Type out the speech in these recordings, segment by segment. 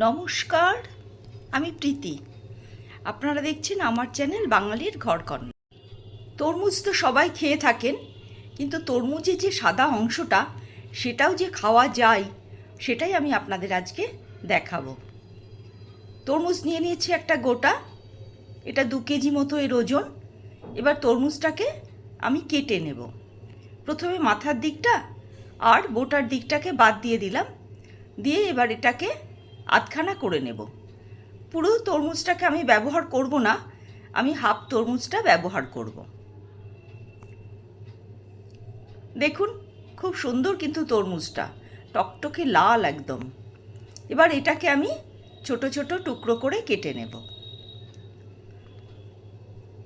নমস্কার, আমি প্রীতি। আপনারা দেখছেন আমার চ্যানেল বাঙালির ঘরকন্যা। তরমুজ তো সবাই খেয়ে থাকেন, কিন্তু তরমুজের যে সাদা অংশটা, সেটাও যে খাওয়া যায়, সেটাই আমি আপনাদের আজকে দেখাবো। তরমুজ নিয়ে নিয়েছি একটা গোটা, এটা দু কেজি মতো এর ওজন। এবার তরমুজটাকে আমি কেটে নেব। প্রথমে মাথার দিকটা আর বোটার দিকটাকে বাদ দিয়ে দিলাম। দিয়ে এবার এটাকে আধখানা করে নেব। পুরো তরমুজটাকে আমি ব্যবহার করব না, আমি হাফ তরমুজটা ব্যবহার করব। দেখুন, খুব সুন্দর কিন্তু তরমুজটা, টকটকে লাল একদম। এবার এটাকে আমি ছোট ছোট টুকরো করে কেটে নেব।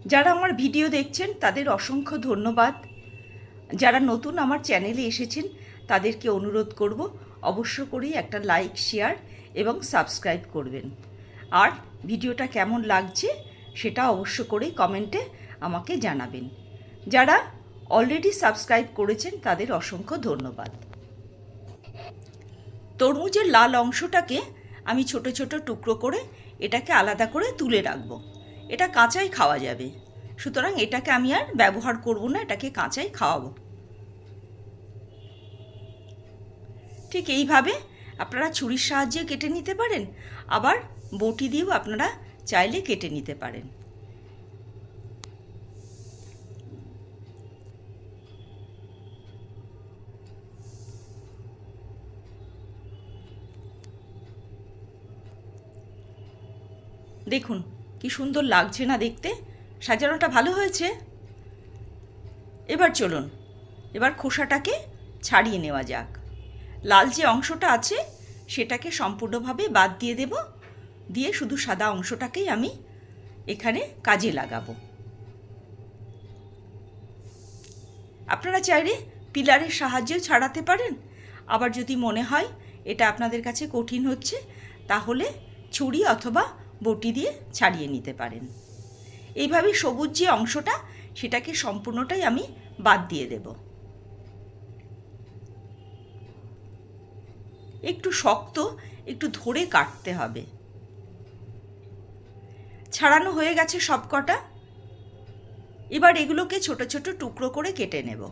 যারা আমার ভিডিও দেখছেন, তাদের অসংখ্য ধন্যবাদ। যারা নতুন আমার চ্যানেলে এসেছেন, তাদেরকে অনুরোধ করব অবশ্য করেই একটা লাইক শেয়ার এবং সাবস্ক্রাইব করবেন। আর ভিডিওটা কেমন লাগছে সেটা অবশ্য করেই কমেন্টে আমাকে জানাবেন। যারা অলরেডি সাবস্ক্রাইব করেছেন তাদের অসংখ্য ধন্যবাদ। তরমুজের লাল অংশটাকে আমি ছোট ছোট টুকরো করে এটাকে আলাদা করে তুলে রাখব। এটা কাঁচাই খাওয়া যাবে। সুতরাং এটাকে আমি আর ব্যবহার করব না, এটাকে কাঁচাই খাওয়াবো। ঠিক এইভাবে আপনারা ছুরির সাহায্যে কেটে নিতে পারেন, আবার বটি দিয়েও আপনারা চাইলে কেটে নিতে পারেন। দেখুন, কি সুন্দর লাগছে না দেখতে। সাজানোটা ভালো হয়েছে। এবার চলুন, এবার খোসাটাকে ছাড়িয়ে নেওয়া যাক। লাল যে অংশটা আছে, সেটাকে সম্পূর্ণভাবে বাদ দিয়ে দেব। দিয়ে শুধু সাদা অংশটাকেই আমি এখানে কাজে লাগাবো। আপনারা চাইলে পিলারের সাহায্যেও ছাড়াতে পারেন। আবার যদি মনে হয় এটা আপনাদের কাছে কঠিন হচ্ছে, তাহলে ছুরি অথবা বটি দিয়ে ছাড়িয়ে নিতে পারেন। এইভাবে সবুজ যে অংশটা, সেটাকে সম্পূর্ণটাই আমি বাদ দিয়ে দেব। একটু শক্ত, একটু ধরে কাটতে হবে। ছাড়ানো হয়ে গেছে সব কটা এবার এগুলোকে ছোট ছোট টুকরো করে কেটে নেব।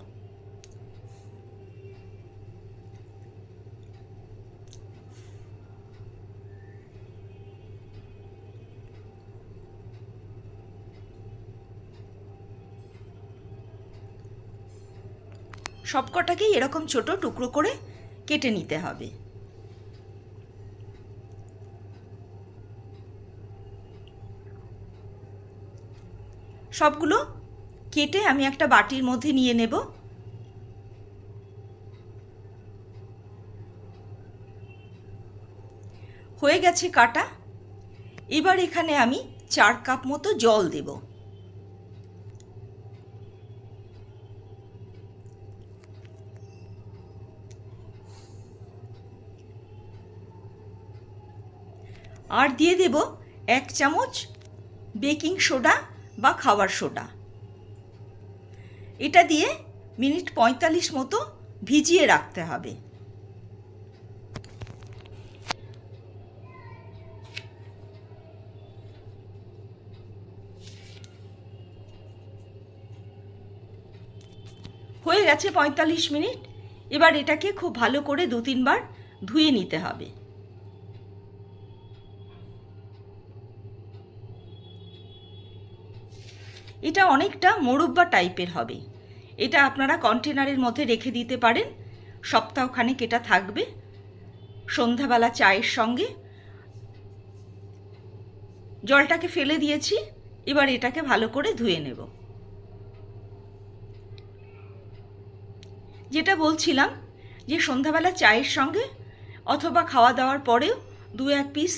সব কটাকেই এরকম ছোট টুকরো করে কেটে নিতে হবে। সবগুলো কেটে আমি একটা বাটির মধ্যে নিয়ে নেব। হয়ে গেছে কাটা। এবার এখানে আমি চার কাপ মতো জল দেব। আর দিয়ে দেব এক চামচ বেকিং সোডা বা খাবার সোডা। এটা দিয়ে মিনিট পঁয়তাল্লিশ মতো ভিজিয়ে রাখতে হবে। হয়ে গেছে পঁয়তাল্লিশ মিনিট। এবার এটাকে খুব ভালো করে দু তিনবার ধুয়ে নিতে হবে। এটা অনেকটা মোরব্বা টাইপের হবে। এটা আপনারা কন্টেনারের মধ্যে রেখে দিতে পারেন। সপ্তাহখানেক এটা থাকবে। সন্ধ্যাবেলা চায়ের সঙ্গে। জলটাকে ফেলে দিয়েছি। এবার এটাকে ভালো করে ধুয়ে নেব। যেটা বলছিলাম যে সন্ধ্যাবেলা চায়ের সঙ্গে অথবা খাওয়া দাওয়ার পরেও দু এক পিস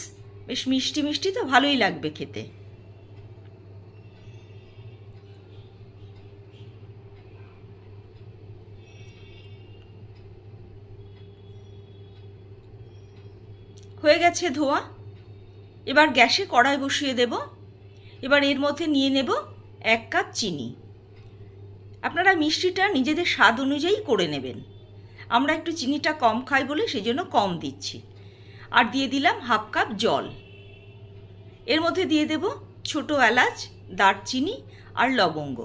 বেশ মিষ্টি মিষ্টি তো ভালোই লাগবে খেতে। হয়ে গেছে ধোয়া। এবার গ্যাসে কড়াই বসিয়ে দেব। এবার এর মধ্যে নিয়ে নেব এক কাপ চিনি। আপনারা মিষ্টিটা নিজেদের স্বাদ অনুযায়ী করে নেবেন। আমরা একটু চিনিটা কম খাই বলে সেজন্য কম দিচ্ছি। আর দিয়ে দিলাম হাফ কাপ জল। এর মধ্যে দিয়ে দেব ছোট এলাচ, দারচিনি আর লবঙ্গ।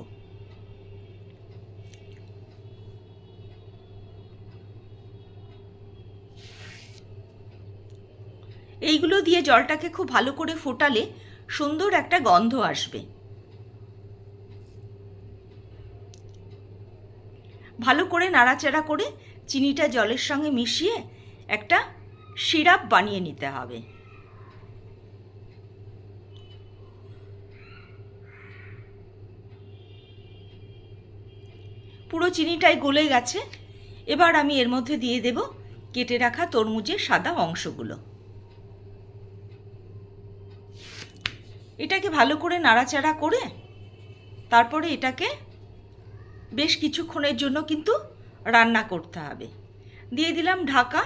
এইগুলো দিয়ে জলটাকে খুব ভালো করে ফোটালে সুন্দর একটা গন্ধ আসবে। ভালো করে নাড়াচাড়া করে চিনিটা জলের সঙ্গে মিশিয়ে একটা সিরাপ বানিয়ে নিতে হবে। পুরো চিনিটাই গলে গেছে। এবার আমি এর মধ্যে দিয়ে দেব কেটে রাখা তরমুজের সাদা অংশগুলো। এটাকে ভালো করে নাড়াচাড়া করে তারপরে এটাকে বেশ কিছুক্ষণের জন্য কিন্তু রান্না করতে হবে। দিয়ে দিলাম ঢাকা।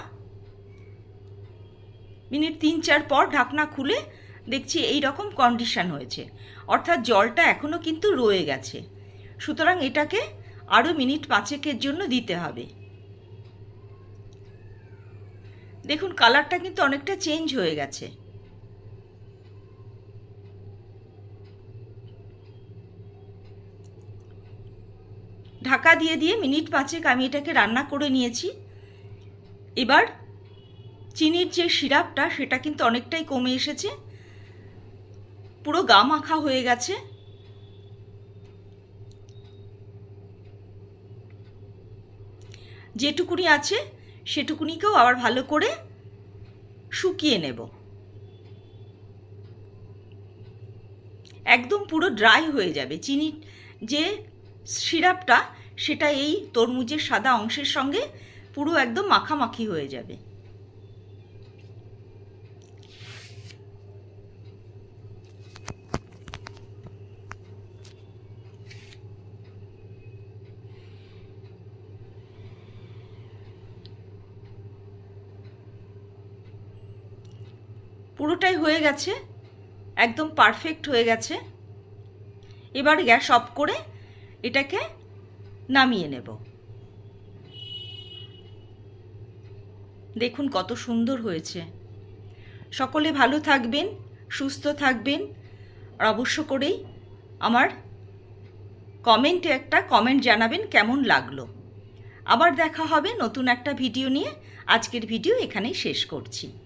মিনিট তিন চার পর ঢাকনা খুলে দেখছি এই রকম কন্ডিশন হয়েছে। অর্থাৎ জলটা এখনও কিন্তু রয়ে গেছে। সুতরাং এটাকে আরও মিনিট পাঁচেকের জন্য দিতে হবে। দেখুন কালারটা কিন্তু অনেকটা চেঞ্জ হয়ে গেছে। ঢাকা দিয়ে দিয়ে মিনিট পাঁচেক আমি এটাকে রান্না করে নিয়েছি। এবার চিনির যে সিরাপটা, সেটা কিন্তু অনেকটাই কমে এসেছে। পুরো গা মাখা হয়ে গেছে। যেটুকুনি আছে, সেটুকুনিকেও আবার ভালো করে শুকিয়ে নেব। একদম পুরো ড্রাই হয়ে যাবে। চিনির যে সিরাপটা সেটা এই তরমুজের সাদা অংশের সঙ্গে পুরো একদম মাখামাখি হয়ে যাবে। পুরোটাই হয়ে গেছে, একদম পারফেক্ট হয়ে গেছে। এবার গ্যাস অফ করে এটাকে নামিয়ে নেব। দেখুন কত সুন্দর হয়েছে। সকলে ভালো থাকবেন, সুস্থ থাকবেন, আর অবশ্য করেই আমার কমেন্টে একটা কমেন্ট জানাবেন কেমন লাগল। আবার দেখা হবে নতুন একটা ভিডিও নিয়ে। আজকের ভিডিও এখানেই শেষ করছি।